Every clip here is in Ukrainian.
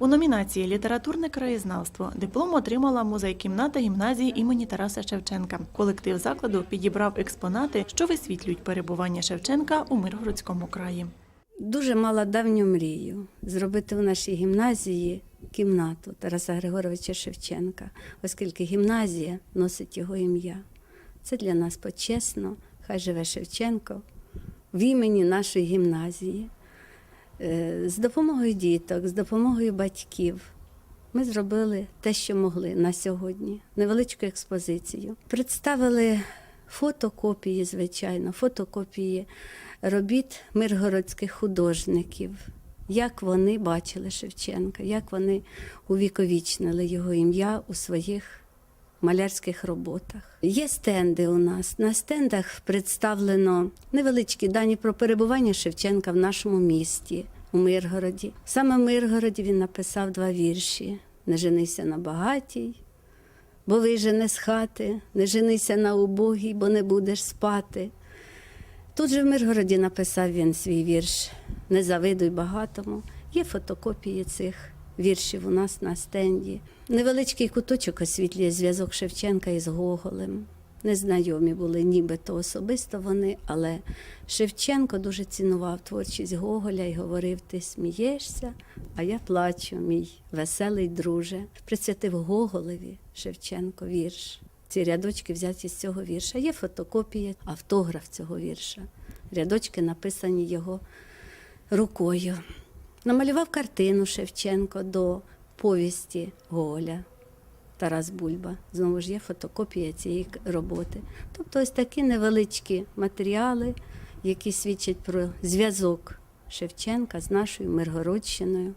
У номінації Літературне краєзнавство диплом отримала музей-кімната гімназії імені Тараса Шевченка. Колектив закладу підібрав експонати, що висвітлюють перебування Шевченка у Миргородському краї. Дуже мала давню мрію зробити в нашій гімназії кімнату Тараса Григоровича Шевченка, оскільки гімназія носить його ім'я. Це для нас почесно. Хай живе Шевченко в імені нашої гімназії. Е, З допомогою діток, з допомогою батьків ми зробили те, що могли на сьогодні. Невеличку експозицію. Представили фотокопії, звичайно, фотокопії робіт миргородських художників, як вони бачили Шевченка, як вони увіковічнили його ім'я у своїх малярських роботах. Є стенди у нас. На стендах представлено невеличкі дані про перебування Шевченка в нашому місті, у Миргороді. Саме в Миргороді він написав два вірші: Не женися на багатій, бо вижене з хати, не женися на убогій, бо не будеш спати. Тут же в Миргороді написав він свій вірш Не завидуй багатому. Є фотокопії цих віршів у нас на стенді. Невеличкий куточок освітлює зв'язок Шевченка із Гоголем. Незнайомі були нібито особисто вони, але Шевченко дуже цінував творчість Гоголя і говорив: Ти смієшся, а я плачу, мій веселий друже. Присвятив Гоголеві Шевченко вірш. Ці рядочки взяті з цього вірша. Є фотокопія, автограф цього вірша. Рядочки написані його рукою. Намалював картину Шевченко до повісті Гоголя. Тарас Бульба. Знову ж є фотокопія цієї роботи. Тобто ось такі невеличкі матеріали, які свідчать про зв'язок Шевченка з нашою Миргородщиною,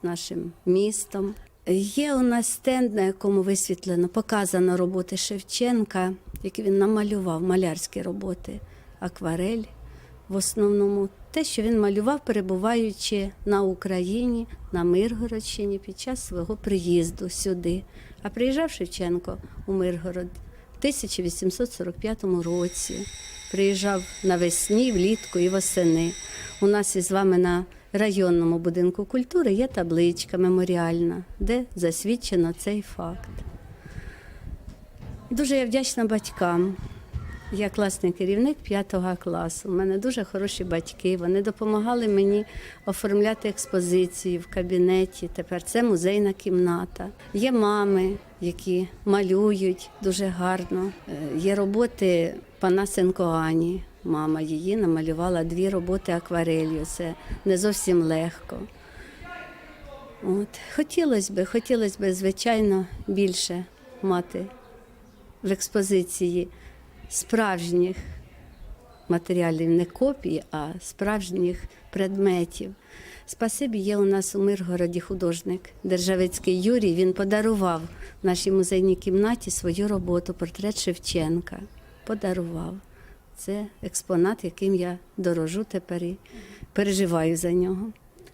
з нашим містом. Є у нас стенд, на якому висвітлено, показано роботи Шевченка, які він намалював, малярські роботи, акварель в основному. Те, що він малював, перебуваючи на Україні, на Миргородщині під час свого приїзду сюди. А приїжджав Шевченко у Миргород в 1845 році. Приїжджав навесні, влітку і восени. У нас із вами на районному будинку культури є табличка меморіальна, де засвідчено цей факт. Дуже я вдячна батькам. Я класний керівник 5 класу. У мене дуже хороші батьки. Вони допомагали мені оформляти експозиції в кабінеті. Тепер це музейна кімната. Є мами, які малюють дуже гарно. Е, Є роботи Панасенко Ані. Мама її намалювала дві роботи акварелью. Це не зовсім легко. От. Хотілося б, хотілося б, звичайно, більше мати в експозиції справжніх матеріалів, не копій, а справжніх предметів. Спасибі є у нас у Миргороді художник Державицький Юрій. Він подарував нашій музейній кімнаті свою роботу, портрет Шевченка. Подарував. Це експонат, яким я дорожу тепер і переживаю за нього.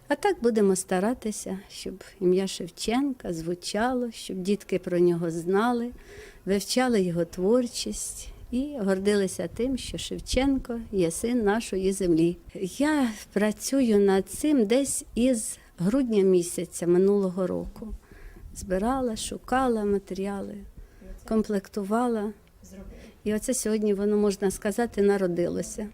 А так будемо старатися, щоб ім'я Шевченка звучало, щоб дітки про нього знали, вивчали його творчість і гордилися тим, що Шевченко є син нашої землі. Я працюю над цим десь із грудня місяця минулого року. Збирала, шукала матеріали, комплектувала. І оце сьогодні воно можна сказати народилося.